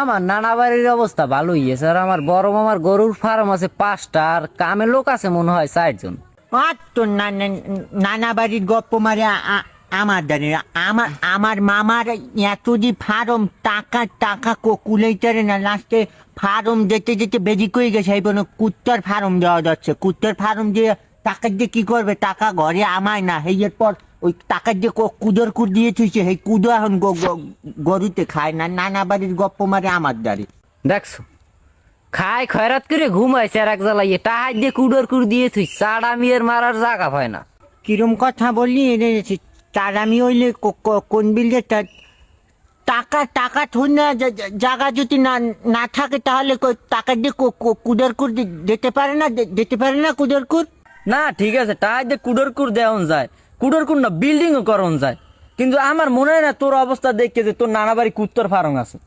আমার নানা বাড়ির অবস্থা ভালোই স্যার আমার বড় মামার গরুর ফার্ম আছে পাঁচটা, আর কামে লোক আছে মনে হয় চারজন। আর নানা বাড়ির গপ্প মারে আমার দাঁড়ি আমার আমার মামার এত যে ফার্ম, টাকা টাকা কুলেটারে না লাস্টে ফার্ম যেতে যেতে বেজি করে গেছে? এই বলে কুত্তার ফার্ম দেওয়া যাচ্ছে, কুত্তার ফার্ম দিয়ে টাকা দিয়ে কি করবে? টাকা ঘরে আমায় না। এই পর ওই টাকা দিয়ে ক- কুদর কুর দিয়ে থুইছে। সেই কুদো এখন গরুতে খায় না। নানা বাড়ির গপ্প মারে আমার দাঁড়ি দেখছ? খায় খয়রাত করে ঘুমাইছে আর এক জ্বালাইয়ে। টাহাই দিয়ে কুডর কুর দিয়ে তুই চাড়া মিয়ের মারার জায়গা হয় না। কিরম কথা বললি? এনে তার আমি হইলে কোন বিলে টাকা টাকা থুই না জায়গা যদি না না থাকে তাহলে টাকা দিয়ে কু- কু- কুদর কুর দি- দিতে পারে না? দিতে পারে না কুদর কুর? না ঠিক আছে টাহাই দিয়ে কুডর কুর দেওয়ান যায়। কুডর কুর না বিল্ডিংও করন যায়। কিন্তু আমার মনে হয় না তোর অবস্থা দেখে যে তোর নানা বাড়ি কুত্তর ফার্ম আছে।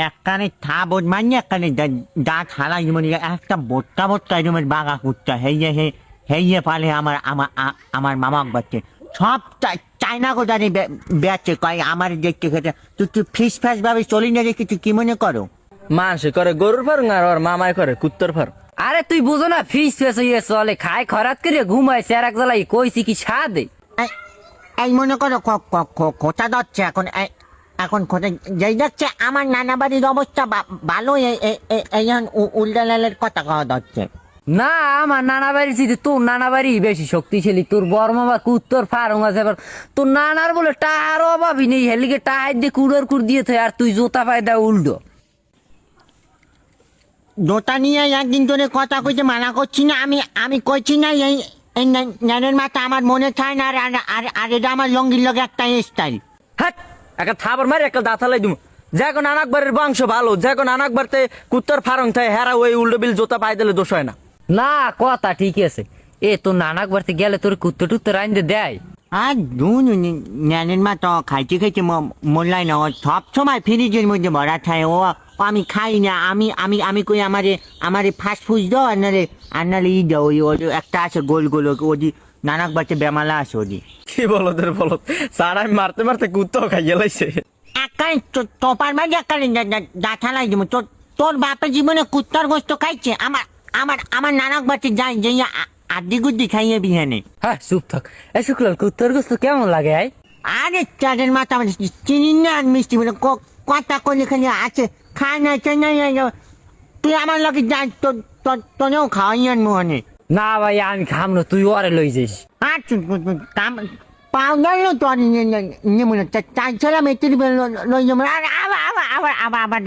একখানে থা বোধ মানে একখানে দাঁত হালাই মানে একটা বোট্টা বোট্টা এরকমের বাগা কুত্তা হেয়ে হে হেয়ে পালে আমার আমার আমার মামাক বাচ্চে সব চা- চায়না গো জানি বেচে কয় আমার দেখতে খেতে। তুই তুই ফিস ফ্যাস ভাবে চলি না দেখি তুই কি মনে করো? মানুষে করে গরুর ফার্ম আর ওর মামায় করে কুত্তর ফার্ম আরে তুই বুঝো না ফিস ফেস হয়ে চলে খায় খরাত করে ঘুমাইছে আর এক জ্বালাই কইছি কি সাদে এই- মনে করো খোঁচা যাচ্ছে এখন এখন খোঁচা যেই যাচ্ছে আমার নানা বাড়ির অবস্থা ভালো এই এই- এই- এই এখন উ- উল্টালালের কথা কওয়া যাচ্ছে না আমার নানা বাড়ি ছিল তোর নানা বাড়ি বেশি শক্তিশালী তোর বড় মামা কুত্তর ফার্ম আছে এবার তোর নানার বলে টাহার অভাবই নেই হেলিকে টাহার দিয়ে কুড়োর কুড় দিয়ে থয় আর তুই জোতা পায় দেয় উল্টো। জোতা নিয়ে একদিন ধরে কথা কইতে মানা করছি না আমি আমি কইছি না এই এই ন্যা- ন্যানের মাথা আমার মনে চায় না আর আর- আর এটা আমার লঙ্গির লগে একটা স্টাইল হ্যাঁ একটা থাবার মারি একটা দাঁতালাই দিম। যে কোন আনাকবারের বংশ ভালো যে কোন আনাকবারতে কুত্তর ফার্ম থাকে হেরা ওই উল্টো বিল জোতা পাই দিলে দোষ হয় না। না কথা ঠিক আছে। এ তোর নানাক বাড়তে গেলে তোর কুত্তর টুত্তর আইন দেয়। আর দুন ন্যানের মা তো খাইতে খাইতে মোল্লাই না ও সব সময় ফ্রিজের মধ্যে ভরা থাকে ও আমি খাই না আমি আমি আমি কই আমারে আমারে ফাস্ট ফুড দাও আর নালে আর নালে ই দাও ওই ওই একটা আছে গোল গোল ওদি নানাক বাচ্চা বেমালা আছে ওদি কি বলো তোর বলো সারা মারতে মারতে কুত্তাও খাইয়ে লাইছে। একাই তোপার মাঝে একাই দাঁঠালাই দিব তোর তোর বাপের জীবনে কুত্তার গোস্ত খাইছে আমার আমার আমার নানাক বাচ্চা যাই যাই আদি গুদ্দি খাইয়ে বিহানে। হ্যাঁ চুপ থাক। এ শুক্লাল কুত্তর গোস্ত কেমন লাগে আই? আরে চাঁদের মাথা মানে চিনি না আর মিষ্টি কথা করলে খালি আছে খায় না চাই না তুই আমার লোকে যাই তোর তোর তোনেও খাওয়াই আন মোহনে না ভাই আমি খাম না তুই ওরে লই যাইস আচ্ছা পাউডার লো তোর নিয়ে মনে চাই ছাড়া মেট্রি লই যাব আর আবার আবার আবার আবার আবার